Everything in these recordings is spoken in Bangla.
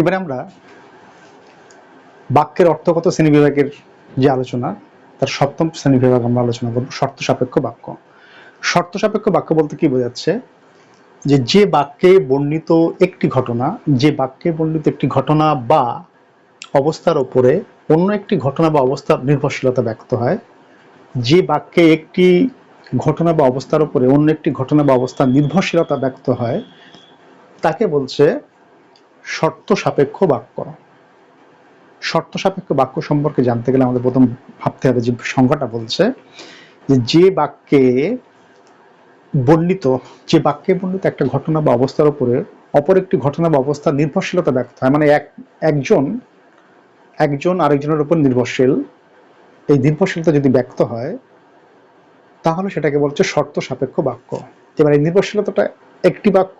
এবারে আমরা বাক্যের অর্থগত শ্রেণীবিভাগের যে আলোচনা, তার সপ্তম শ্রেণীবিভাগ আমরা আলোচনা করব, শর্ত সাপেক্ষ বাক্য। শর্ত সাপেক্ষ বাক্য বলতে কি বোঝাচ্ছে? যে যে বাক্যে বর্ণিত একটি ঘটনা, যে বাক্যে বর্ণিত একটি ঘটনা বা অবস্থার উপরে অন্য একটি ঘটনা বা অবস্থার নির্ভরশীলতা ব্যক্ত হয়, যে বাক্যে একটি ঘটনা বা অবস্থার উপরে অন্য একটি ঘটনা বা অবস্থার নির্ভরশীলতা ব্যক্ত হয়, তাকে বলছে শর্ত সাপেক্ষ বাক্য। শর্ত সাপেক্ষ বাক্য সম্পর্কে জানতে গেলে আমাদের প্রথম ভাবতে হবে যে সংজ্ঞাটা বলছে যে যে বাক্যে বর্ণিত, যে বাক্যে বর্ণিত একটা ঘটনা বা অবস্থার উপরে অপর একটি ঘটনা বা অবস্থার নির্ভরশীলতা ব্যক্ত হয় মানে এক, একজন একজন আরেকজনের উপর নির্ভরশীল। এই নির্ভরশীলতা যদি ব্যক্ত হয়, তাহলে সেটাকে বলছে শর্ত সাপেক্ষ বাক্য। এবার এই নির্ভরশীলতাটা একটি বাক্য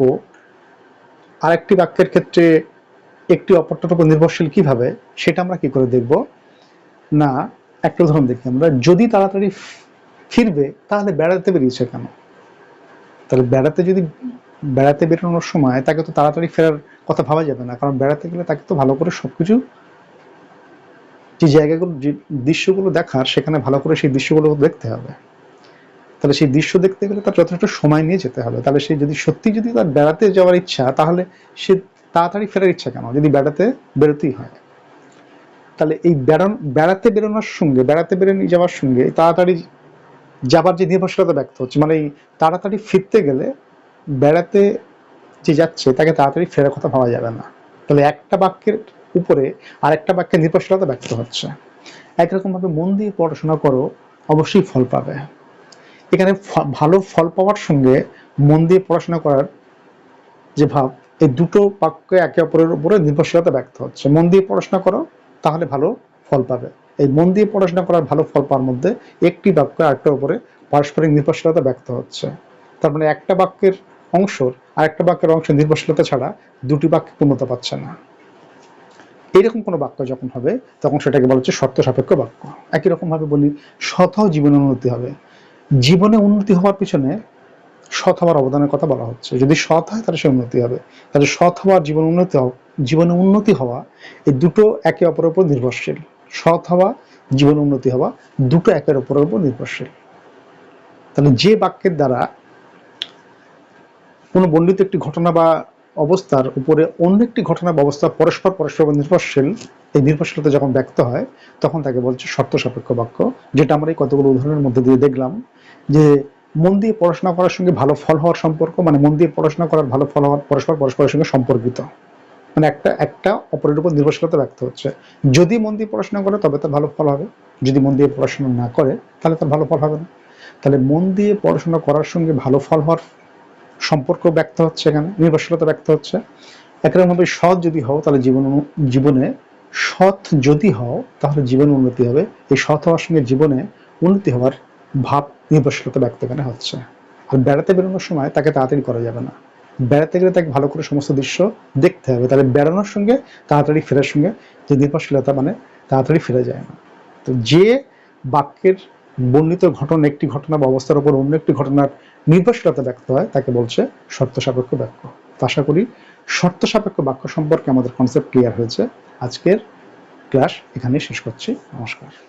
আরেকটি বাক্যের ক্ষেত্রে একটি অপরটার উপর নির্ভরশীল কীভাবে, সেটা আমরা কি করে দেখব? না, একটা উদাহরণ দেখি আমরা। যদি তাড়াতাড়ি ফিরবে, তাহলে বেড়াতে বেরিয়েছে কেন? তাহলে বেড়াতে যদি, বেড়াতে বেরোনোর সময় তাকে তো তাড়াতাড়ি ফেরার কথা ভাবা যাবে না, কারণ বেড়াতে গেলে তাকে তো ভালো করে সবকিছু, যে জায়গাগুলো, যে দৃশ্যগুলো দেখার, সেখানে ভালো করে সেই দৃশ্যগুলো দেখতে হবে। তাহলে সেই দৃশ্য দেখতে গেলে তার যথেষ্ট সময় নিয়ে যেতে হবে। তাহলে সে যদি সত্যি যদি তার বেড়াতে যাওয়ার ইচ্ছা, তাহলে সে তাড়াতাড়ি ফেরার ইচ্ছা কেন? যদি বেড়াতে বেরোতেই হয়। তাহলে এই বেড়ান, বেড়াতে বেরোনোর সঙ্গে, বেড়াতে বেরোনি যাওয়ার সঙ্গে তাড়াতাড়ি যাবার যে নির্ভরশীলতা ব্যক্ত হচ্ছে মানে এই তাড়াতাড়ি ফিরতে গেলে বেড়াতে যে যাচ্ছে, তাকে তাড়াতাড়ি ফেরার কথা ভাবা যাবে না। তাহলে একটা বাক্যের উপরে আরেকটা বাক্যের নির্ভরশীলতা ব্যক্ত হচ্ছে। একরকম ভাবে মন দিয়ে পড়াশোনা করো, অবশ্যই ফল পাবে। এখানে ভালো ফল পাওয়ার সঙ্গে মন দিয়ে পড়াশোনা করার যে ভাব, এই দুটো বাক্য একে অপরের উপরে নির্ভরশীলতা ব্যক্ত হচ্ছে। মন দিয়ে পড়াশোনা করো, তাহলে ভালো ফল পাবে। এই মন দিয়ে পড়াশোনা করার ভালো ফল পাওয়ার মধ্যে একটি বাক্য আরেকটার উপরে পারস্পরিক নির্ভরশীলতা ব্যক্ত হচ্ছে। তার মানে একটা বাক্যের অংশর আরেকটা বাক্যের অংশ নির্ভরশীলতা ছাড়া দুটি বাক্য পূর্ণতা পাচ্ছে না। এইরকম কোনো বাক্য যখন হবে, তখন সেটাকে বলা হচ্ছে শর্ত সাপেক্ষ বাক্য। একই রকম ভাবে বলি সৎ জীবনে উন্নতি হবে। জীবনে উন্নতি হওয়ার পিছনে সৎ হওয়ার অবদানের কথা বলা হচ্ছে। যদি সৎ হয়, তাহলে সে উন্নতি হবে। তাহলে সৎ হওয়ার জীবন উন্নতি হওয়া জীবনে উন্নতি হওয়া এই দুটো একে অপরের উপর নির্ভরশীল। সৎ হওয়া, জীবন উন্নতি হওয়া দুটো একের অপরের উপর নির্ভরশীল। তাহলে যে বাক্যের দ্বারা কোনো বর্ণিত একটি ঘটনা বা অবস্থার উপরে অন্য একটি ঘটনা বা অবস্থা পরস্পর পরস্পর নির্ভরশীল এই নির্ভরশীলতা যখন ব্যক্ত হয়, তখন তাকে বলছে শর্ত সাপেক্ষ বাক্য, যেটা আমরা এই কতগুলো উদাহরণের মধ্যে দিয়ে দেখলাম, যে মন দিয়ে পড়াশোনা করার সঙ্গে ভালো ফল হওয়ার সম্পর্ক মানে মন দিয়ে পড়াশোনা করার ভালো ফল হওয়ার পরস্পর পরস্পরের সঙ্গে সম্পর্কিত। মানে একটা একটা অপরের উপর নির্ভরশীলতা ব্যক্ত হচ্ছে। যদি মন দিয়ে পড়াশোনা করে, তবে তার ভালো ফল হবে। যদি মন দিয়ে পড়াশোনা না করে, তাহলে তার ভালো ফল হবে না। তাহলে মন দিয়ে পড়াশোনা করার সঙ্গে ভালো ফল হওয়ার সম্পর্ক ব্যক্ত হচ্ছে এখানে, নির্ভরশীলতা ব্যক্ত হচ্ছে। একরকমভাবে সৎ যদি হও, তাহলে জীবন জীবনে সৎ যদি হও, তাহলে জীবন উন্নতি হবে। এই সৎ হওয়ার সঙ্গে জীবনে উন্নতি হওয়ার ভাব নির্ভরশীলতা ব্যক্ত এখানে হচ্ছে। আর বেড়াতে বেরোনোর সময় তাকে তাড়াতাড়ি করা যাবে না। বেড়াতে গেলে তাকে ভালো করে সমস্ত দৃশ্য দেখতে হবে। তাহলে বেড়ানোর সঙ্গে তাড়াতাড়ি ফেরার সঙ্গে যে নির্ভরশীলতা মানে তাড়াতাড়ি ফিরে যায় না। তো যে বাক্যের বর্ণিত ঘটনা, একটি ঘটনা বা অবস্থার উপর অন্য একটি ঘটনার নির্ভরশীলতা ব্যক্ত হয়, তাকে বলছে শর্ত সাপেক্ষ বাক্য। তো আশা করি শর্ত সাপেক্ষ বাক্য সম্পর্কে আমাদের কনসেপ্ট ক্লিয়ার হয়েছে। আজকের ক্লাস এখানে শেষ করছি। নমস্কার।